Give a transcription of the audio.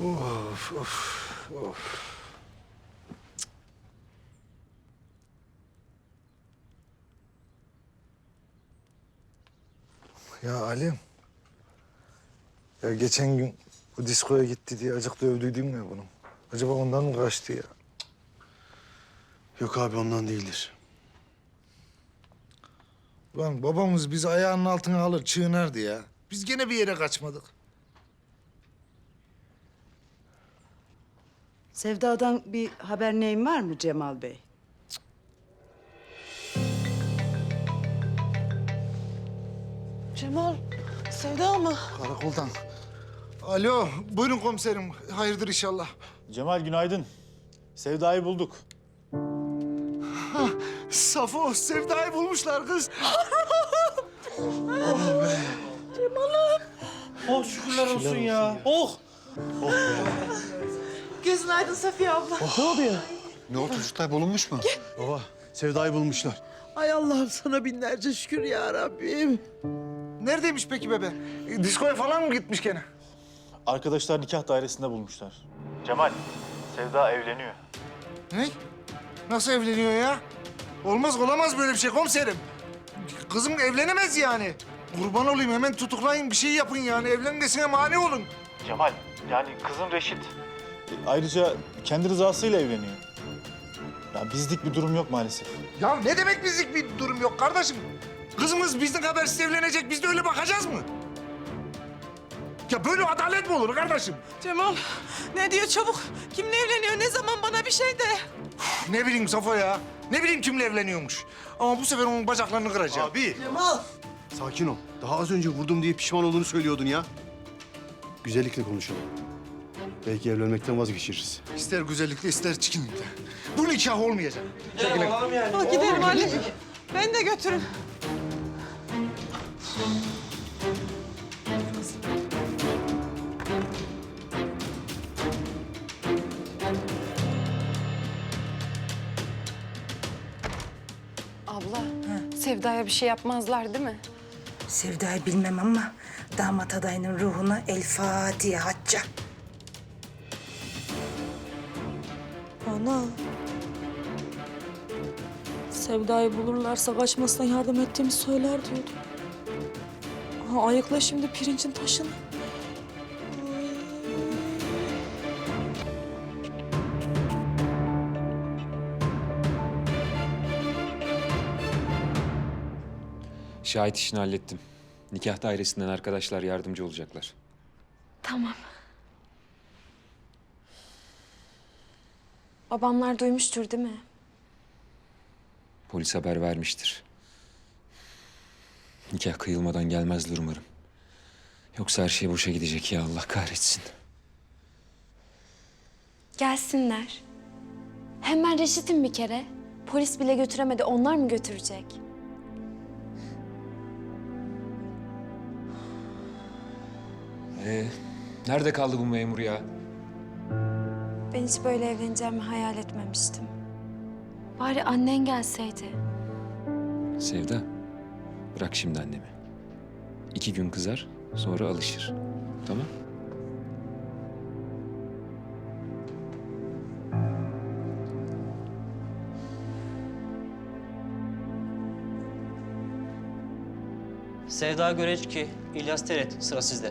Of of of. Ya Alim. Ya geçen gün bu diskoya gitti diye acık dövdüydün mü bunu? Acaba ondan mı kaçtı ya? Yok abi ondan değildir. Lan babamız bizi ayağının altına alır çiğnerdi ya. Biz gene bir yere kaçmadık. Sevda'dan bir haber neyin var mı Cemal Bey? Cemal, Sevda mı? Karakoldan. Alo, buyurun komiserim. Hayırdır inşallah. Cemal günaydın. Sevda'yı bulduk. Safo, Sevda'yı bulmuşlar kız. Oh şükürler olsun ya. Oh. Gözün aydın Safiye abla. Ne oldu çocuklar bulunmuş mu? Baba Sevda'yı bulmuşlar. Ay Allah'ım sana binlerce şükür ya Rabbim. Neredeymiş peki bebe? E, diskoya falan mı gitmiş gene? Arkadaşlar nikah dairesinde bulmuşlar. Cemal, Sevda evleniyor. Ne? Nasıl evleniyor ya? Olmaz olamaz böyle bir şey komiserim. Kızım evlenemez yani. Kurban olayım hemen tutuklayın bir şey yapın yani. Evlenmesine mani olun. Cemal, yani kızın Reşit. Ayrıca kendi rızasıyla evleniyor. Ya bizlik bir durum yok maalesef. Ya ne demek bizlik bir durum yok kardeşim? Kızımız bizden habersiz evlenecek. Biz de öyle bakacağız mı? Ya böyle adalet mi olur kardeşim? Cemal, ne diyor çabuk? Kimle evleniyor? Ne zaman bana bir şey de. Ne bileyim Safo ya. Ne bileyim kimle evleniyormuş. Ama bu sefer onun bacaklarını kıracağım. Abi Cemal. sakin ol. Daha az önce vurdum diye pişman olduğunu söylüyordun ya. Güzellikle konuşalım. Belki evlenmekten vazgeçiriz. İster güzellikle ister çirkinlikle. Bu nikah olmayacak. Al gidelim Ali. Beni de götürün. Abla, Sevda'ya bir şey yapmazlar değil mi? Sevda'yı bilmem ama damat adayının ruhuna El Fatiha Hacca. Ana. Sevda'yı bulurlarsa kaçmasına yardım ettiğimi söyler diyordu. Aha, ayıkla şimdi pirincin taşını. Şahit işini hallettim. Nikah dairesinden arkadaşlar yardımcı olacaklar. Tamam. Babamlar duymuştur değil mi? Polis haber vermiştir. Nikah kıyılmadan gelmezler umarım. Yoksa her şey boşa gidecek ya Allah kahretsin. Gelsinler. Hem ben Reşit'im bir kere. Polis bile götüremedi. Onlar mı götürecek? Ee, nerede kaldı bu memur ya? Ben hiç böyle evleneceğimi hayal etmemiştim. Bari annen gelseydi. Sevda, bırak şimdi annemi. İki gün kızar, sonra alışır. Tamam? Sevda Göreçki, İlyas Teret sıra sizde.